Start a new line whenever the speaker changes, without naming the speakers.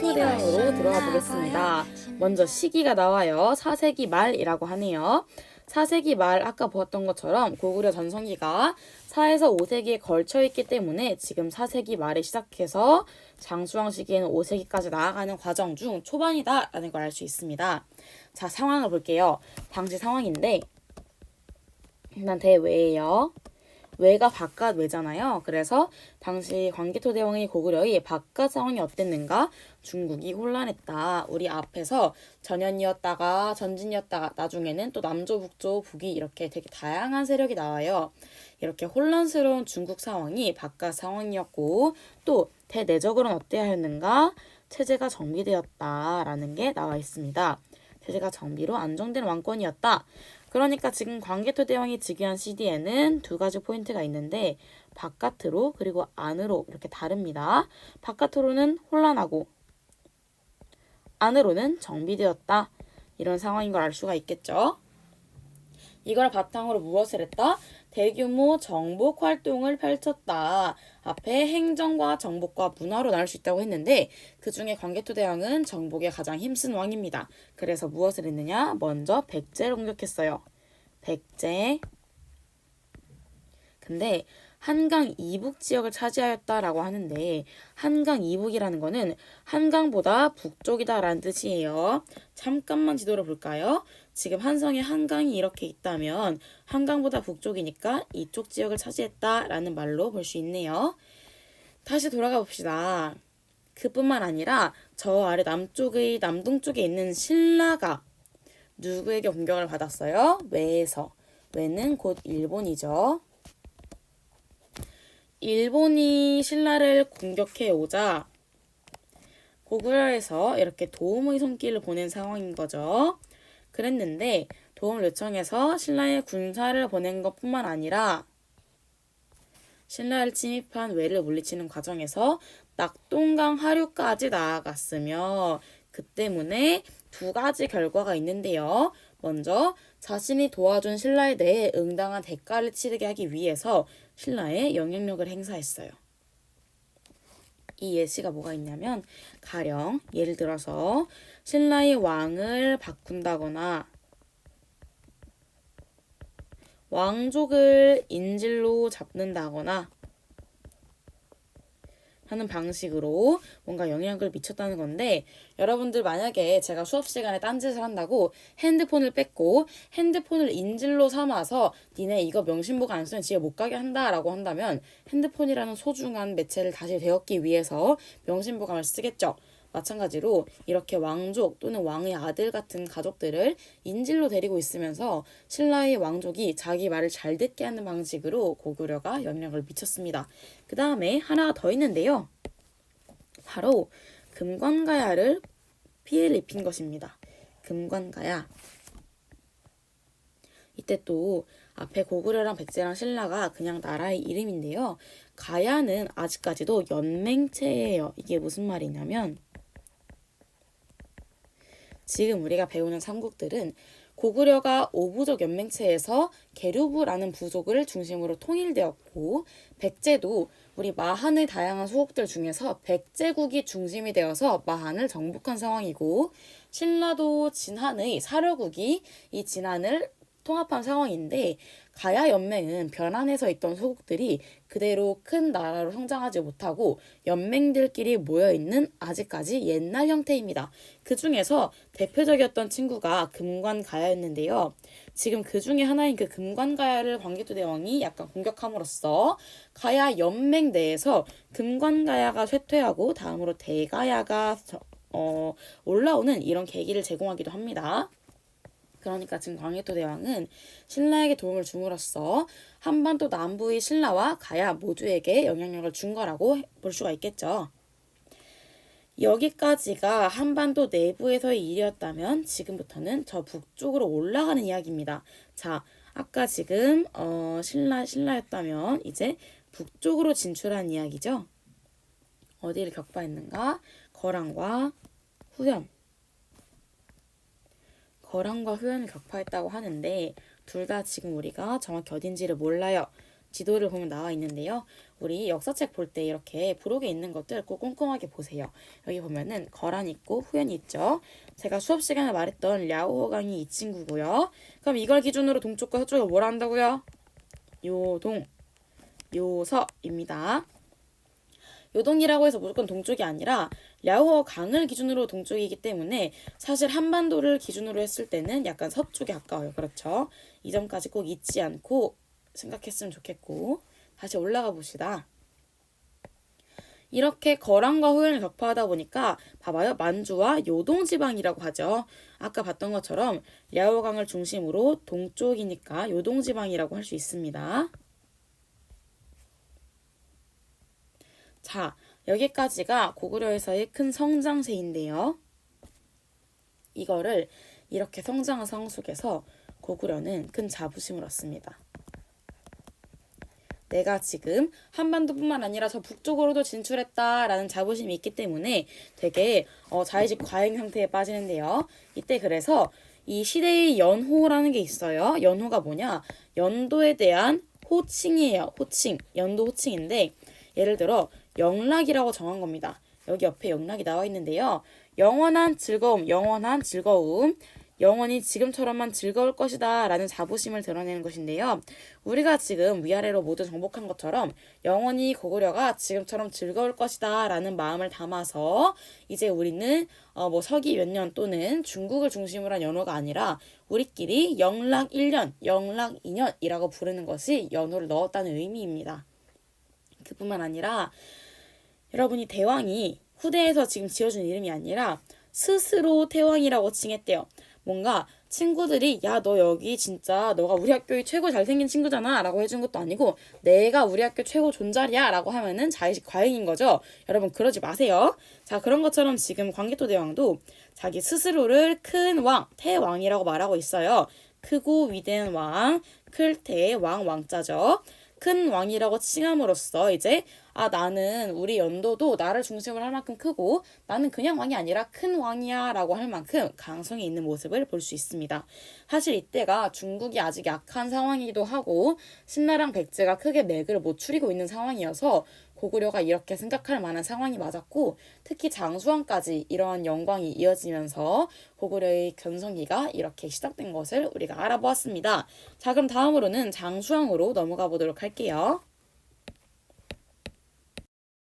광개토대왕으로 들어가 보겠습니다. 먼저 시기가 나와요. 4세기 말이라고 하네요. 4세기 말 아까 보았던 것처럼 고구려 전성기가 4에서 5세기에 걸쳐 있기 때문에 지금 4세기 말에 시작해서 장수왕 시기에는 5세기까지 나아가는 과정 중 초반이다라는 걸 알 수 있습니다. 자, 상황을 볼게요. 당시 상황인데 일단 대외예요. 외가 바깥 외잖아요. 그래서 당시 광개토대왕의 고구려의 바깥 상황이 어땠는가? 중국이 혼란했다. 우리 앞에서 전현이었다가 전진이었다가 나중에는 또 남조, 북조, 북이 이렇게 되게 다양한 세력이 나와요. 이렇게 혼란스러운 중국 상황이 바깥 상황이었고 또 대내적으로는 어때야 했는가? 체제가 정비되었다라는 게 나와 있습니다. 체제가 정비로 안정된 왕권이었다. 그러니까 지금 광개토 대왕이 즉위한 CD에는 두 가지 포인트가 있는데 바깥으로 그리고 안으로 이렇게 다릅니다. 바깥으로는 혼란하고 안으로는 정비되었다. 이런 상황인 걸 알 수가 있겠죠. 이걸 바탕으로 무엇을 했다? 대규모 정복 활동을 펼쳤다. 앞에 행정과 정복과 문화로 나눌 수 있다고 했는데 그 중에 광개토 대왕은 정복에 가장 힘쓴 왕입니다. 그래서 무엇을 했느냐? 먼저 백제를 공격했어요. 백제. 근데 한강 이북 지역을 차지하였다라고 하는데 한강 이북이라는 거는 한강보다 북쪽이다라는 뜻이에요. 잠깐만 지도를 볼까요? 지금 한성에 한강이 이렇게 있다면 한강보다 북쪽이니까 이쪽 지역을 차지했다라는 말로 볼 수 있네요. 다시 돌아가 봅시다. 그뿐만 아니라 저 아래 남쪽의 남동쪽에 있는 신라가 누구에게 공격을 받았어요? 외에서. 외는 곧 일본이죠. 일본이 신라를 공격해 오자 고구려에서 이렇게 도움의 손길을 보낸 상황인 거죠. 그랬는데 도움을 요청해서 신라에 군사를 보낸 것뿐만 아니라 신라를 침입한 외를 물리치는 과정에서 낙동강 하류까지 나아갔으며 그 때문에 두 가지 결과가 있는데요. 먼저 자신이 도와준 신라에 대해 응당한 대가를 치르게 하기 위해서 신라에 영향력을 행사했어요. 이 예시가 뭐가 있냐면 가령 예를 들어서 신라의 왕을 바꾼다거나 왕족을 인질로 잡는다거나 하는 방식으로 뭔가 영향을 미쳤다는 건데 여러분들 만약에 제가 수업 시간에 딴짓을 한다고 핸드폰을 뺏고 핸드폰을 인질로 삼아서 니네 이거 명심보고 안 쓰면 집에 못 가게 한다라고 한다면 핸드폰이라는 소중한 매체를 다시 되었기 위해서 명심보감을 쓰겠죠. 마찬가지로 이렇게 왕족 또는 왕의 아들 같은 가족들을 인질로 데리고 있으면서 신라의 왕족이 자기 말을 잘 듣게 하는 방식으로 고구려가 영향을 미쳤습니다. 그 다음에 하나가 더 있는데요. 바로 금관가야를 피해를 입힌 것입니다. 금관가야. 이때 또 앞에 고구려랑 백제랑 신라가 그냥 나라의 이름인데요. 가야는 아직까지도 연맹체예요. 이게 무슨 말이냐면 지금 우리가 배우는 삼국들은 고구려가 오부족 연맹체에서 계류부라는 부족을 중심으로 통일되었고 백제도 우리 마한의 다양한 소국들 중에서 백제국이 중심이 되어서 마한을 정복한 상황이고 신라도 진한의 사려국이 이 진한을 통합한 상황인데 가야 연맹은 변환해서 있던 소국들이 그대로 큰 나라로 성장하지 못하고 연맹들끼리 모여 있는 아직까지 옛날 형태입니다. 그 중에서 대표적이었던 친구가 금관가야였는데요. 지금 그 중에 하나인 그 금관가야를 광개토 대왕이 약간 공격함으로써 가야 연맹 내에서 금관가야가 쇠퇴하고 다음으로 대가야가 어, 올라오는 이런 계기를 제공하기도 합니다. 그러니까 지금 광해토 대왕은 신라에게 도움을 줌으로써 한반도 남부의 신라와 가야 모두에게 영향력을 준 거라고 볼 수가 있겠죠. 여기까지가 한반도 내부에서의 일이었다면 지금부터는 저 북쪽으로 올라가는 이야기입니다. 자, 아까 지금 어, 신라 신라였다면 이제 북쪽으로 진출한 이야기죠. 어디를 격파했는가? 거랑과 후현. 거랑과 후현을 격파했다고 하는데 둘 다 지금 우리가 정확히 어딘지를 몰라요. 지도를 보면 나와 있는데요. 우리 역사책 볼 때 이렇게 부록에 있는 것들 꼭 꼼꼼하게 보세요. 여기 보면은 거란 있고 후연이 있죠. 제가 수업 시간에 말했던 랴오호강이 이 친구고요. 그럼 이걸 기준으로 동쪽과 서쪽을 뭐라 한다고요? 요동, 요서입니다. 요동이라고 해서 무조건 동쪽이 아니라 랴오호 강을 기준으로 동쪽이기 때문에 사실 한반도를 기준으로 했을 때는 약간 서쪽에 가까워요. 그렇죠? 이 점까지 꼭 잊지 않고 생각했으면 좋겠고 다시 올라가 봅시다. 이렇게 거란과 후연을 격파하다 보니까 봐봐요. 만주와 요동 지방이라고 하죠. 아까 봤던 것처럼 랴오강을 중심으로 동쪽이니까 요동 지방이라고 할 수 있습니다. 자, 여기까지가 고구려에서의 큰 성장세인데요. 이거를 이렇게 성장한 속에서 고구려는 큰 자부심을 얻습니다. 내가 지금 한반도뿐만 아니라 저 북쪽으로도 진출했다라는 자부심이 있기 때문에 되게 어, 자의식 과잉 상태에 빠지는데요. 이때 그래서 이 시대의 연호라는 게 있어요. 연호가 뭐냐? 연도에 대한 호칭이에요. 호칭. 연도 호칭인데 예를 들어 영락이라고 정한 겁니다. 여기 옆에 영락이 나와 있는데요. 영원한 즐거움, 영원한 즐거움. 영원히 지금처럼만 즐거울 것이다 라는 자부심을 드러내는 것인데요. 우리가 지금 위아래로 모두 정복한 것처럼 영원히 고구려가 지금처럼 즐거울 것이다 라는 마음을 담아서 이제 우리는 어 뭐 서기 몇 년 또는 중국을 중심으로 한 연호가 아니라 우리끼리 영락 1년, 영락 2년이라고 부르는 것이 연호를 넣었다는 의미입니다. 그뿐만 아니라 여러분이 대왕이 후대에서 지금 지어준 이름이 아니라 스스로 태왕이라고 칭했대요. 뭔가 친구들이 야 너 여기 진짜 너가 우리 학교의 최고 잘생긴 친구잖아 라고 해준 것도 아니고 내가 우리 학교 최고 존잘이야 라고 하면은 자의식 과잉인 거죠. 여러분 그러지 마세요. 자 그런 것처럼 지금 광개토 대왕도 자기 스스로를 큰 왕 태왕이라고 말하고 있어요. 크고 위대한 왕 클 태 왕 왕자죠 큰 왕이라고 칭함으로써 이제 아 나는 우리 연도도 나를 중심으로 할 만큼 크고 나는 그냥 왕이 아니라 큰 왕이야라고 할 만큼 강성이 있는 모습을 볼 수 있습니다. 사실 이때가 중국이 아직 약한 상황이기도 하고 신라랑 백제가 크게 맥을 못 추리고 있는 상황이어서 고구려가 이렇게 생각할 만한 상황이 맞았고 특히 장수왕까지 이러한 영광이 이어지면서 고구려의 견성기가 이렇게 시작된 것을 우리가 알아보았습니다. 자 그럼 다음으로는 장수왕으로 넘어가 보도록 할게요.